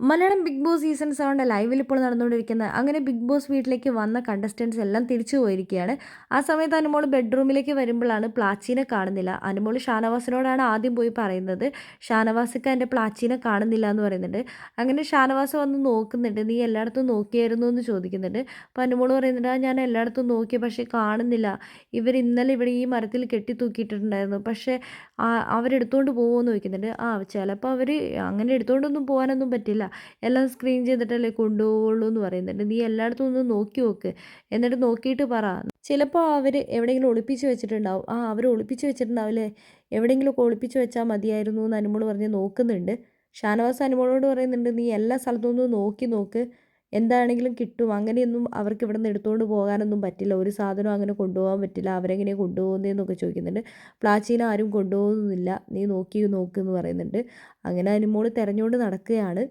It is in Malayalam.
മലയാളം ബിഗ് ബോസ് സീസൺ സെവന്റെ ലൈവിൽ ഇപ്പോൾ നടന്നുകൊണ്ടിരിക്കുന്ന അങ്ങനെ ബിഗ് ബോസ് വീട്ടിലേക്ക് വന്ന കണ്ടസ്റ്റൻസ് എല്ലാം തിരിച്ചു പോയിരിക്കുകയാണ്. ആ സമയത്ത് അനുമോൾ ബെഡ്റൂമിലേക്ക് വരുമ്പോഴാണ് പ്ലാച്ചീനെ കാണുന്നില്ല. അനുമോൾ ഷാനവാസിനോടാണ് ആദ്യം പോയി പറയുന്നത്. ഷാനവാസിക്ക് എന്റെ പ്ലാച്ചീനെ കാണുന്നില്ല എന്ന് പറയുന്നുണ്ട്. അങ്ങനെ ഷാനവാസ് വന്ന് നോക്കുന്നുണ്ട്. നീ എല്ലായിടത്തും നോക്കിയായിരുന്നു? എന്ന് ചോദിക്കുന്നുണ്ട്. അപ്പോൾ അനുമോൾ പറയുന്നുണ്ട് ഞാൻ എല്ലായിടത്തും നോക്കി പക്ഷേ കാണുന്നില്ല. ഇവർ ഇന്നലെ ഇവിടെ ഈ മരത്തിൽ കെട്ടി തൂക്കിയിട്ടുണ്ടായിരുന്നു പക്ഷേ അവരെടുത്തുകൊണ്ട് പോകുമെന്ന് ചോദിക്കുന്നുണ്ട്. ആ ചിലപ്പോൾ അവർ അങ്ങനെ എടുത്തുകൊണ്ടൊന്നും പോകാനൊന്നും പറ്റില്ല. എല്ലാം സ്ക്രീൻ ചെയ്തിട്ടല്ലേ കൊണ്ടുപോകുള്ളൂ എന്ന് പറയുന്നുണ്ട് നീ എല്ലായിടത്തും ഒന്ന് നോക്കി നോക്ക്. എന്നിട്ട് നോക്കിയിട്ട് പറ. ചിലപ്പോൾ അവർ എവിടെയെങ്കിലും ഒളിപ്പിച്ച് വെച്ചിട്ടുണ്ടാവും. ആ അവർ ഒളിപ്പിച്ച് വെച്ചിട്ടുണ്ടാവില്ലേ എവിടെയെങ്കിലുമൊക്കെ ഒളിപ്പിച്ച് വെച്ചാൽ മതിയായിരുന്നു എന്ന് അനുമോൾ പറഞ്ഞ് നോക്കുന്നുണ്ട്. ഷാനവാസ് അനുമോളോട് പറയുന്നുണ്ട് നീ എല്ലാ സ്ഥലത്തും ഒന്ന് നോക്കി നോക്ക്. എന്താണെങ്കിലും കിട്ടും. അങ്ങനെയൊന്നും അവർക്ക് ഇവിടെ നിന്ന് എടുത്തുകൊണ്ട് പോകാനൊന്നും പറ്റില്ല. ഒരു സാധനം അങ്ങനെ കൊണ്ടുപോകാൻ പറ്റില്ല. അവരെങ്ങനെയാണ് കൊണ്ടുപോകുന്നതെന്നൊക്കെ ചോദിക്കുന്നുണ്ട്. പ്ലാച്ചീന ആരും കൊണ്ടുപോകുന്നില്ല. നീ നോക്കി നോക്ക് എന്ന് പറയുന്നുണ്ട്. അങ്ങനെ അനുമോൾ തിരഞ്ഞുകൊണ്ട് നടക്കുകയാണ്.